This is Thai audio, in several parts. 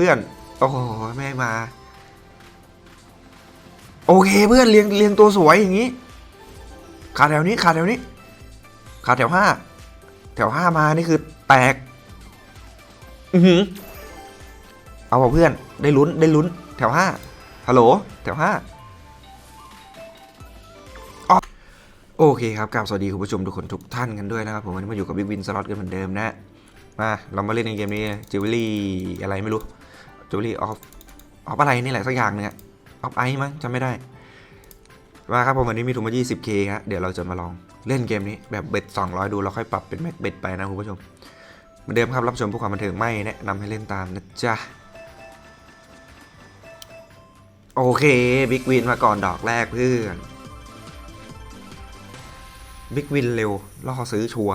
เพื่อน โอ้โหแม่งมา โอเคเพื่อนเรียงเรียงตัวสวยอย่างนี้ ขาแถวนี้ขาแถวนี้ ขาแถวห้าแถวห้ามานี่คือแตก อือหือเอาว่ะเพื่อนได้ลุ้นได้ลุ้น แถวห้าฮัลโหลแถวห้าอ๊อโอเคครับกราบสวัสดีคุณผู้ชมทุกคนทุกท่านกันด้วยนะครับผมวันนี้มาอยู่กับบิ๊กวินสล็อตกันเหมือนเดิมนะ มา เรามาเล่นในเกมนี้จิวเวลรี่อะไรไม่รู้ จิวเวลรี่ออฟออฟอะไรนี่แหละสักอย่างหนึงอะออฟไอมั้งจำไม่ได้ มาครับผมวันนี้มีทุนมา 20k ครับเดี๋ยวเราจะมาลองเล่นเกมนี้แบบเบ็ด 200 ดูแล้วค่อยปรับเป็นแม็กเบ็ดไปนะคุณผู้ชมเหมือนเดิมครับรับชมเพื่อความบันเทิงไม่แนะนำให้เล่นตามนะจ๊ะโอเคบิ๊กวินมาก่อนดอกแรกเพื่อนบิ๊กวินเร็วล่อซื้อชัว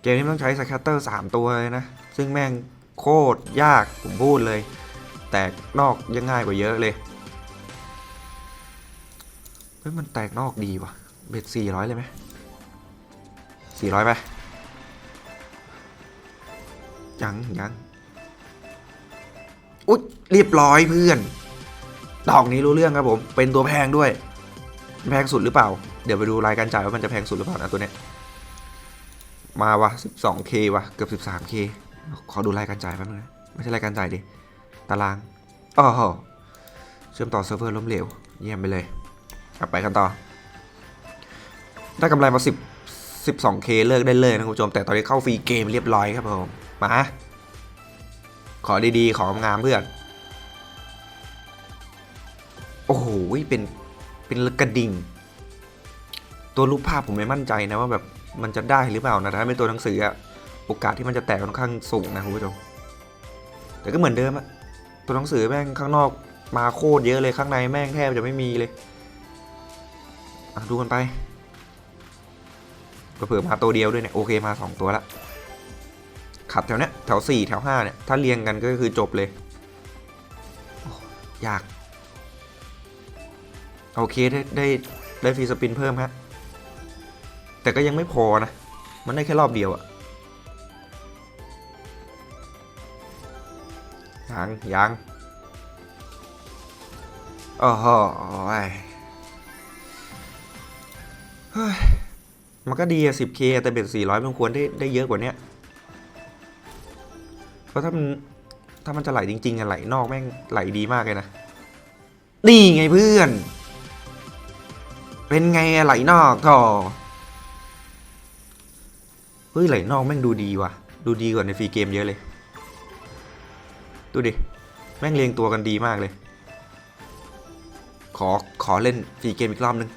เกมนี้ต้องใช้สแคตเตอร์3ตัวเลยนะ ซึ่งแม่ง โคตรยากผมพูดเลย แตกนอกยังง่ายกว่าเยอะเลยเฮ้ยมันแตกนอกดีว่ะเบ็ดสี่ร้อยเลยไหมสี่ร้อยไปยังยังอุ๊ยเรียบร้อยเพื่อน ดอกนี้รู้เรื่องครับผม เป็นตัวแพงด้วย แพงสุดหรือเปล่า เดี๋ยวไปดูรายการจ่ายว่ามันจะแพงสุดหรือเปล่านะตัวเนี้ย มาวะ 12k วะเกือบ 13k ขอดูรายการจ่ายแป๊บนึงนะไม่ใช่รายการจ่ายดิ ตารางอ๋อเชื่อมต่อเซิร์ฟเวอร์ล้มเหลว เยี่ยมไปเลย กลับไปกันต่อ ได้กำไรมา 10 12k เลิกได้เลยนะคุณผู้ชม แต่ตอนนี้เข้าฟรีเกมเรียบร้อยครับผม มา ขอดีๆ ของงามเพื่อน โอ้โห เป็น เป็นกระดิ่ง ตัวรูปภาพผมไม่มั่นใจนะว่าแบบมันจะได้หรือเปล่านะถ้าเป็นตัวหนังสืออะ โอกาสที่มันจะแตกค่อนข้างสูงนะคุณผู้ชม แต่ก็เหมือนเดิมอะตัวหนังสือแม่งข้างนอกมาโคตรเยอะเลยข้างในแม่งแทบจะไม่มีเลยดูกันไปเผื่อมาตัวเดียวด้วยเนี่ยโอเคมาสองตัวละขัดแถวเนี้ยแถวสี่แถวห้าเนี่ย ถ้าเรียงกันก็คือจบเลยอยาก โอเคได้ได้ได้ฟรีสปินเพิ่มฮะแต่ก็ยังไม่พอนะ มันได้แค่รอบเดียวอะ ยังยังโอ้โหยเฮ้มันก็ดีอะ 10k แต่เบ็ด400 มันควรได้ได้เยอะกว่านี้เพราะถ้ามันถ้ามันจะไหลจริงๆอะไหลนอกแม่งไหลดีมากเลยนะ นี่ไงเพื่อน เป็นไงอะไหลนอกท่อเฮ้ยไหลนอกแม่งดูดีว่ะ ดูดีกว่าในฟรีเกมเยอะเลย ดูดิ แม่งเรียงตัวกันดีมากเลย ขอ ขอเล่นฟรีเกมอีกรอบนึง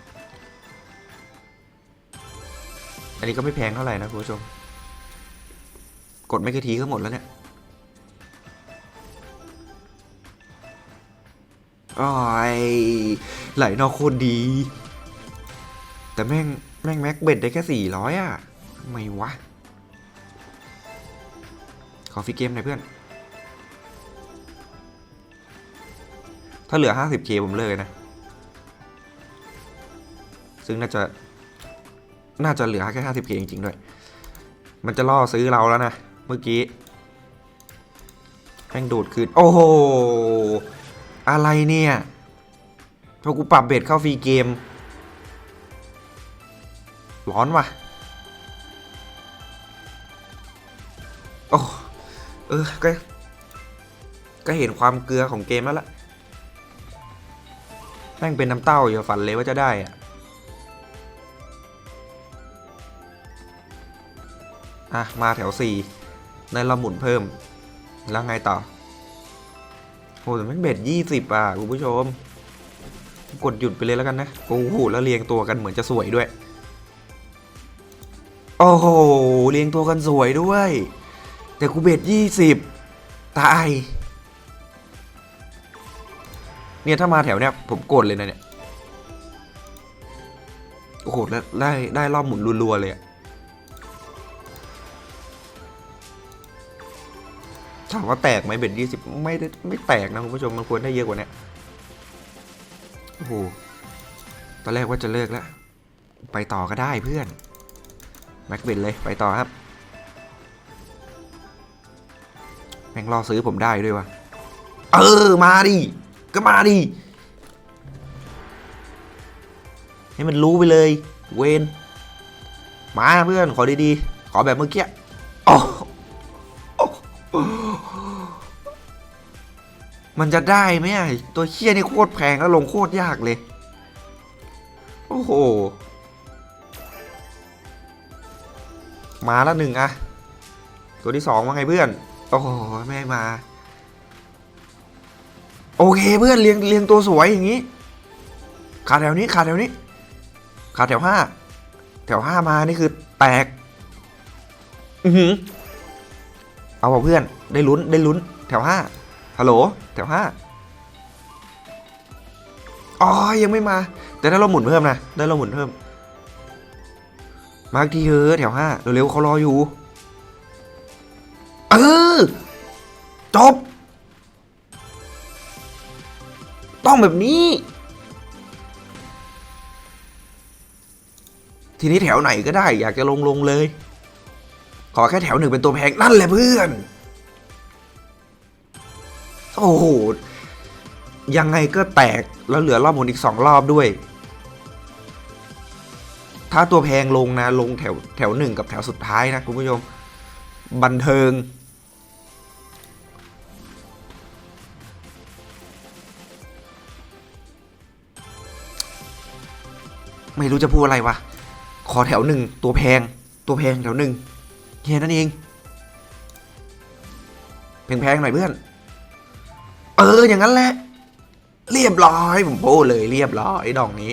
อันนี้ก็ไม่แพงเท่าไหร่นะคุณผู้ชม กดไม่กี่ทีก็หมดแล้วเนี่ยโอ้ยไหลนอกโคตรดี แต่แม่ง แม่งแม็กเบ็ดได้แค่สี่ร้อยอะทำไมวะ ขอฟีเกมหน่อยเพื่อน ถ้าเหลือ 50k ผมเลิกเลยนะ ซึ่งน่าจะน่าจะเหลือแค่ 50k จริงๆด้วย มันจะล่อซื้อเราแล้วนะ เมื่อกี้แม่งโดดคืน โอ้โห อะไรเนี่ยพอกูปรับเบ็ดเข้าฟรีเกม ร้อนว่ะ โอ้ เออ ก็ ก็เห็นความเกลือของเกมแล้วล่ะ แม่งเป็นน้ำเต้าอย่าฝันเลยว่าจะได้อะอะ มาแถวสี่ในเราหมุนเพิ่ม แล้วไงต่อโหแต่แม่งเบ็ดยี่สิบอะ คุณผู้ชม กดหยุดไปเลยแล้วกันนะ โอ้โห แล้วเรียงตัวกันเหมือนจะสวยด้วย โอ้โห เรียงตัวกันสวยด้วย แต่กูเบ็ดยี่สิบตาย เนี่ยถ้ามาแถวเนี้ยผมกดเลยนะเนี่ยโอ้โหแล้วได้ได้รอบหมุนรัวๆเลยถามว่าแตกไหมเบ็ดยี่สิบไม่ได้ไม่แตกนะคุณผู้ชมมันควรได้เยอะกว่านี้โอ้โหตอนแรกว่าจะเลิกแล้ว ไปต่อก็ได้เพื่อนแม็กเบ็ดเลยไปต่อครับแม่งรอซื้อผมได้ด้วยวะเออมาดิ ก็มาดิ ให้มันรู้ไปเลย เวนมาเพื่อน ขอดีๆ ขอแบบเมื่อกี้มันจะได้ไหมตัวเคี้ยนี่โคตรแพงแล้วลงโคตรยากเลย โอ้โห มาแล้วหนึ่งอะ ตัวที่สองว่าไงเพื่อน โอ้โห ไม่มา โอเคเพื่อนเรียงเรียงตัวสวยอย่างนี้ ขาแถวนี้ขาแถวนี้ ขาแถวห้าแถวห้ามานี่คือแตก อือหือเอาเปล่าเพื่อนได้ลุ้นได้ลุ้น แถวห้าฮัลโหลแถวห้าอ๋อยังไม่มา แต่ถ้าเราหมุนเพิ่มนะได้เราหมุนเพิ่ม มาอีกทีเถอะแถวห้าเร็วๆเขารออยู่ เออ จบ ต้องแบบนี้ ทีนี้แถวไหนก็ได้ อยากจะลงลงเลย ขอแค่แถวหนึ่งเป็นตัวแพงนั่นแหละเพื่อน โอ้โห ยังไงก็แตกแล้วเหลือรอบหมุนอีกสองรอบด้วย ถ้าตัวแพงลงนะ ลงแถวแถวหนึ่งกับแถวสุดท้ายนะคุณผู้ชม บันเทิง ไม่รู้จะพูดอะไรวะ ขอแถวหนึ่งตัวแพง ตัวแพงแถวหนึ่งแค่นั้นเองแพงๆหน่อยเพื่อน เอออย่างนั้นแหละ เรียบร้อยผมพูดเลยเรียบร้อยดอกนี้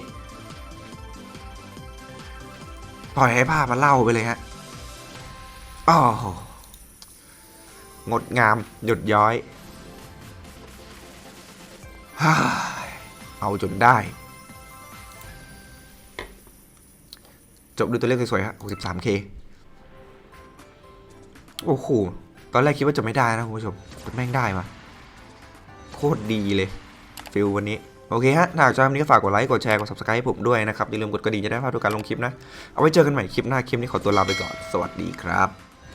ปล่อยให้ภาพมันเล่าไปเลยฮะอ๋อหงดงามหยดย้อย เอาจนได้ จบด้วยตัวเลขสวยๆฮะ 63k โอ้โห ตอนแรกคิดว่าจะไม่ได้นะคุณผู้ชมแต่แม่งได้มาโคตรดีเลยฟิลวันนี้ โอเคฮะถ้าชอบคลิปนี้ก็ฝากกดไลค์ กดแชร์ กด subscribe ให้ผมด้วยนะครับ อย่าลืมกดกระดิ่งจะได้พลาดทุกการลงคลิปนะ เอาไว้เจอกันใหม่คลิปหน้าคลิปนี้ขอตัวลาไปก่อน สวัสดีครับ